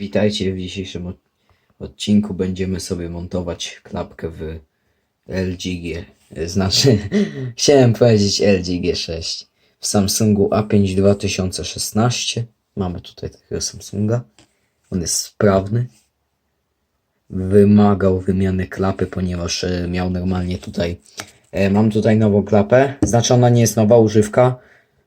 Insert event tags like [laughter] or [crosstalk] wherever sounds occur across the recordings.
Witajcie w dzisiejszym od- odcinku. Będziemy sobie montować klapkę w LG G. Znaczy, [laughs] chciałem powiedzieć LG G6 w Samsungu A5 2016. Mamy tutaj takiego Samsunga. On jest sprawny. Wymagał wymiany klapy, ponieważ e, miał normalnie tutaj. E, mam tutaj nową klapę. Znaczy, ona nie jest nowa, używka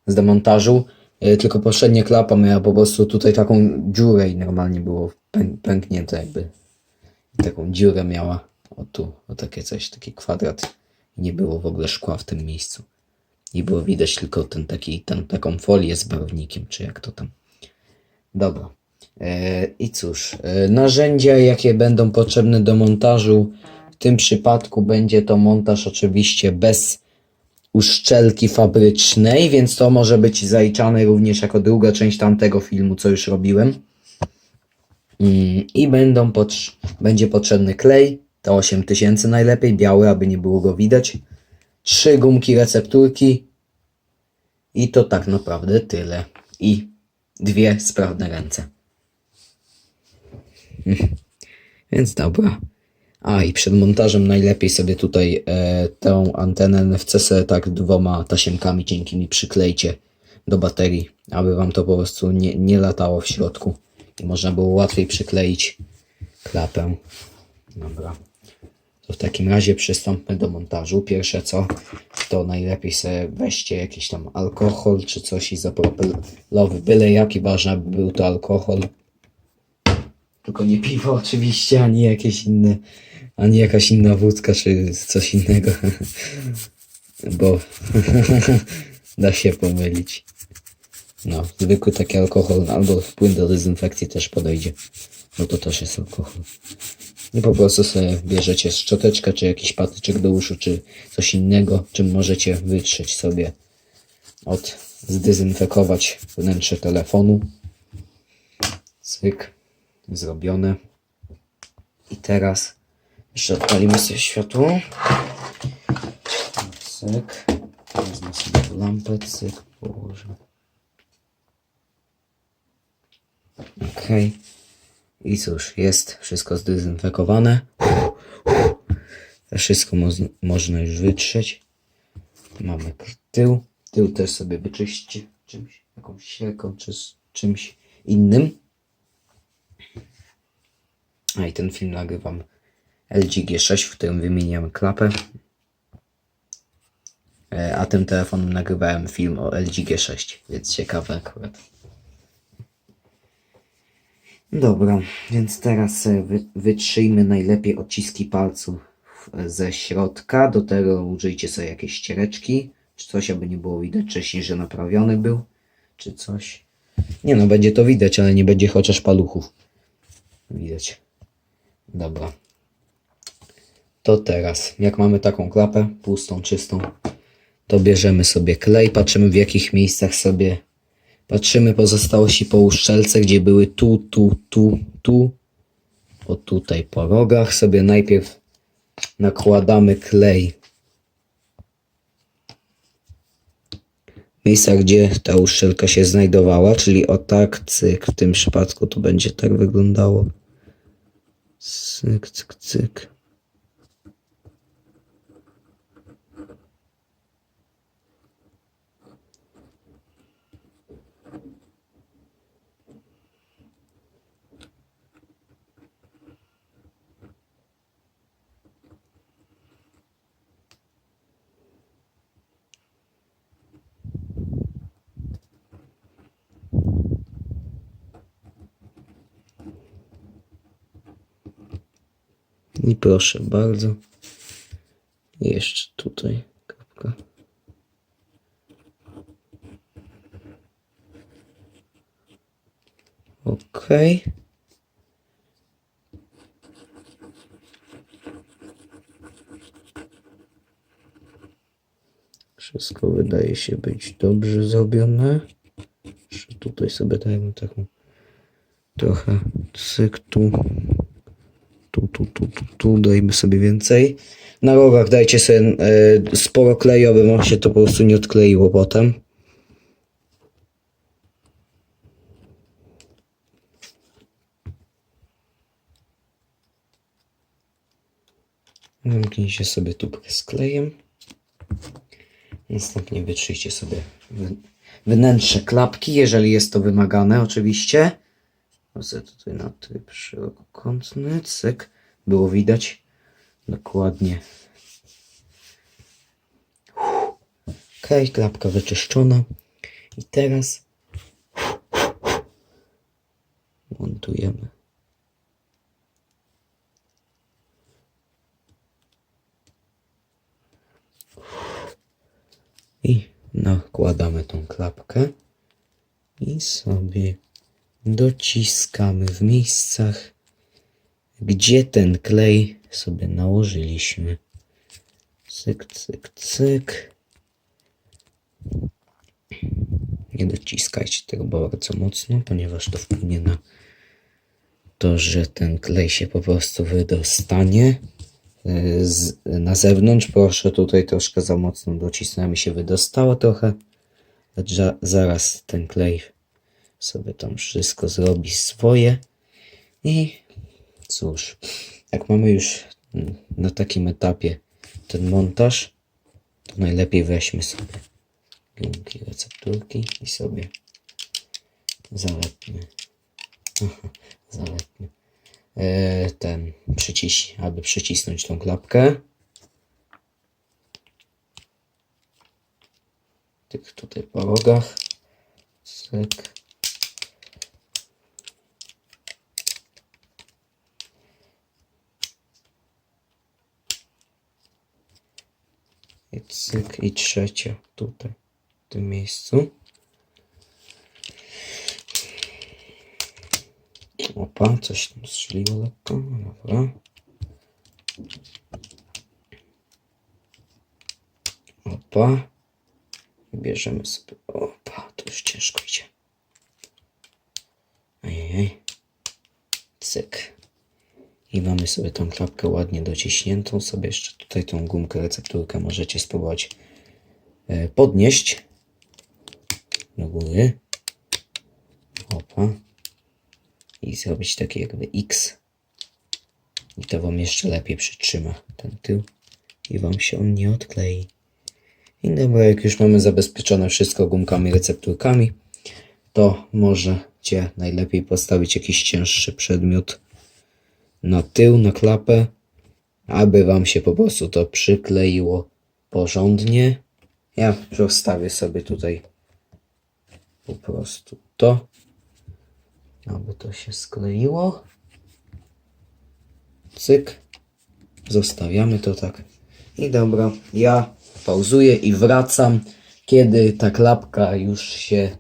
z demontażu. E, Tylko poprzednia klapa miała po prostu tutaj taką dziurę i normalnie było pę- pęknięte jakby. Taką dziurę miała. O tu, o takie coś, taki kwadrat. Nie było w ogóle szkła w tym miejscu. I było widać tylko ten taki, ten, taką folię z barwnikiem, czy jak to tam. Dobra. E, I cóż, e, narzędzia jakie będą potrzebne do montażu. W tym przypadku będzie to montaż oczywiście bez uszczelki fabrycznej, więc to może być zaliczane również jako druga część tamtego filmu, co już robiłem. Mm, I będą będzie potrzebny klej, to 8000 najlepiej, biały, aby nie było go widać. Trzy gumki recepturki i to tak naprawdę tyle. I dwie sprawne ręce. [laughs] Więc dobra. A i przed montażem najlepiej sobie tutaj e, tę antenę NFC tak dwoma tasiemkami cienkimi przyklejcie do baterii, aby wam to po prostu nie, nie latało w środku i można było łatwiej przykleić klapę. Dobra. To w takim razie przystąpmy do montażu. Pierwsze co, to najlepiej sobie weźcie jakiś tam alkohol czy coś izopropylowy, byle jaki, ważne aby był to alkohol. Tylko nie piwo oczywiście, ani jakieś inne, ani jakaś inna wódka, czy coś innego. [laughs] Bo [laughs] da się pomylić. No, zwykły taki alkohol albo płyn do dezynfekcji też podejdzie. Bo to też jest alkohol. I po prostu sobie bierzecie szczoteczkę, czy jakiś patyczek do uszu, czy coś innego, czym możecie wytrzeć sobie od, zdezynfekować wnętrze telefonu. Cyk zrobione. I teraz jeszcze odpalimy sobie światło. Cyk. Wezmę sobie lampę, cyk, położę. Ok. I cóż, jest wszystko zdezynfekowane. Wszystko mo można już wytrzeć. Mamy tył. Tył też sobie wyczyście czymś, jakąś sierką czy czymś innym. A i ten film nagrywam LG G6, w którym wymieniam klapę. E, A tym telefonem nagrywałem film o LG G6, więc ciekawe akurat. Dobra, więc teraz e, wy, wytrzyjmy najlepiej odciski palców e, ze środka. Do tego użyjcie sobie jakieś ściereczki, czy coś, aby nie było widać wcześniej, że naprawiony był, czy coś. Nie no, będzie to widać, ale nie będzie chociaż paluchów. Widać. Dobra. To teraz, jak mamy taką klapę, pustą, czystą, to bierzemy sobie klej, patrzymy w jakich miejscach sobie, patrzymy pozostałości po uszczelce, gdzie były tu, tu, tu, tu, o tutaj po rogach sobie najpierw nakładamy klej. W miejscach, gdzie ta uszczelka się znajdowała, czyli o tak, cyk, w tym przypadku to będzie tak wyglądało. Cyk, cyk, cyk. I proszę bardzo. Jeszcze tutaj kropka. Ok. Wszystko wydaje się być dobrze zrobione. Jeszcze tutaj sobie dajemy taką trochę cyk tu, tu, tu, tu, tu, dajmy sobie więcej. Na rogach dajcie sobie y, sporo kleju, aby wam się to po prostu nie odkleiło potem. Zamknijcie sobie tubkę z klejem. Następnie wytrzyjcie sobie wnętrze klapki, jeżeli jest to wymagane oczywiście. Wchodzę tutaj na tryb szerokokątny, cyk. Było widać dokładnie. Okej, klapka wyczyszczona. I teraz montujemy. I nakładamy tą klapkę i sobie dociskamy w miejscach, gdzie ten klej sobie nałożyliśmy. Cyk, cyk, cyk. Nie dociskajcie tego bardzo mocno, ponieważ to wpłynie na to, że ten klej się po prostu wydostanie y, z, na zewnątrz. Proszę tutaj troszkę za mocno docisnąłem się wydostało trochę. Zaraz ten klej sobie tam wszystko zrobi swoje. I cóż, jak mamy już na takim etapie ten montaż, to najlepiej weźmy sobie gumki, recepturki i sobie zalepmy. Zalepmy. E, ten przyciś, aby przycisnąć tą klapkę. Tych tutaj po rogach. Cyk. I cyk, i trzecia tutaj, w tym miejscu. Opa, coś strzeliło lekko, dobra. Opa. Bierzemy sobie, opa, to już ciężko idzie. Ojej. Cyk. I mamy sobie tą klapkę ładnie dociśniętą. Sobie jeszcze tutaj tą gumkę, recepturkę możecie spróbować e, podnieść do góry. Opa. I zrobić takie jakby X. I to Wam jeszcze lepiej przytrzyma ten tył. I Wam się on nie odklei. I dobra, jak już mamy zabezpieczone wszystko gumkami, recepturkami, to możecie najlepiej postawić jakiś cięższy przedmiot na tył, na klapę, aby Wam się po prostu to przykleiło porządnie. Ja rozstawię sobie tutaj po prostu to, aby to się skleiło. Cyk. Zostawiamy to tak. I dobra, ja pauzuję i wracam, kiedy ta klapka już się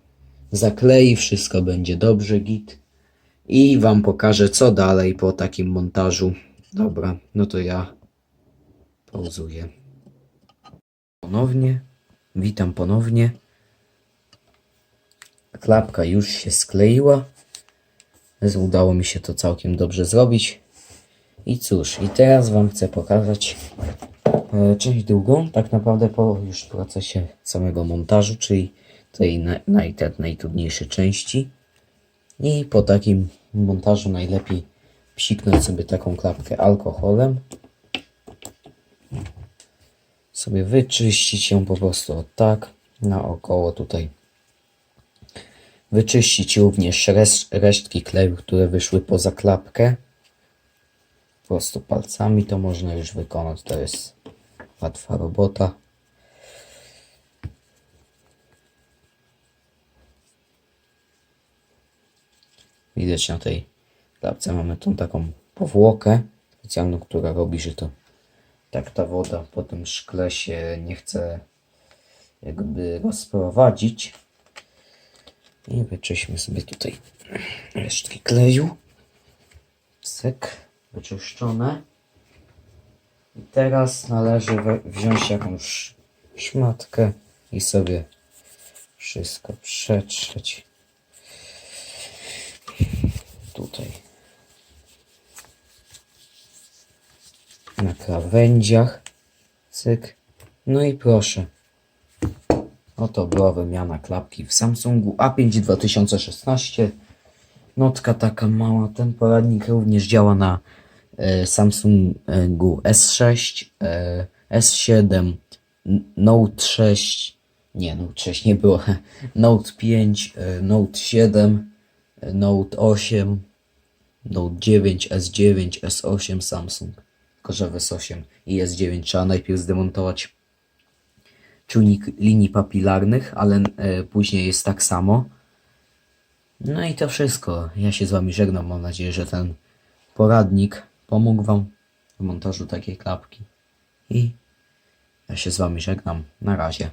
zaklei, wszystko będzie dobrze, git. I wam pokażę, co dalej po takim montażu. Dobra, no to ja pauzuję. Ponownie, witam ponownie. Klapka już się skleiła. Udało mi się to całkiem dobrze zrobić. I cóż, i teraz wam chcę pokazać e, część drugą, tak naprawdę po już procesie samego montażu, czyli tej naj, naj, najtrudniejszej części. I po takim montażu najlepiej psiknąć sobie taką klapkę alkoholem. Sobie wyczyścić ją po prostu o tak, naokoło tutaj. Wyczyścić również resz, resztki kleju, które wyszły poza klapkę. Po prostu palcami to można już wykonać, to jest łatwa robota. Widać na tej klapce mamy tą taką powłokę specjalną, która robi, że to tak ta woda po tym szkle się nie chce jakby rozprowadzić. I wyczyśmy sobie tutaj resztki kleju. Cyk, wyczyszczone. I teraz należy wziąć jakąś szmatkę i sobie wszystko przetrzeć. Tutaj. Na krawędziach. Cyk. No i proszę. Oto była wymiana klapki w Samsungu A5 2016. Notka taka mała. Ten poradnik również działa na e, Samsungu S6, e, S7, N- Note 6, nie, Note 6 nie było, [laughs] Note 5, e, Note 7, e, Note 8, Note 9, S9, S8 Samsung, tylko że w S8 i S9 trzeba najpierw zdemontować czujnik linii papilarnych, ale e, później jest tak samo. No i to wszystko. Ja się z Wami żegnam. Mam nadzieję, że ten poradnik pomógł Wam w montażu takiej klapki. I ja się z Wami żegnam. Na razie.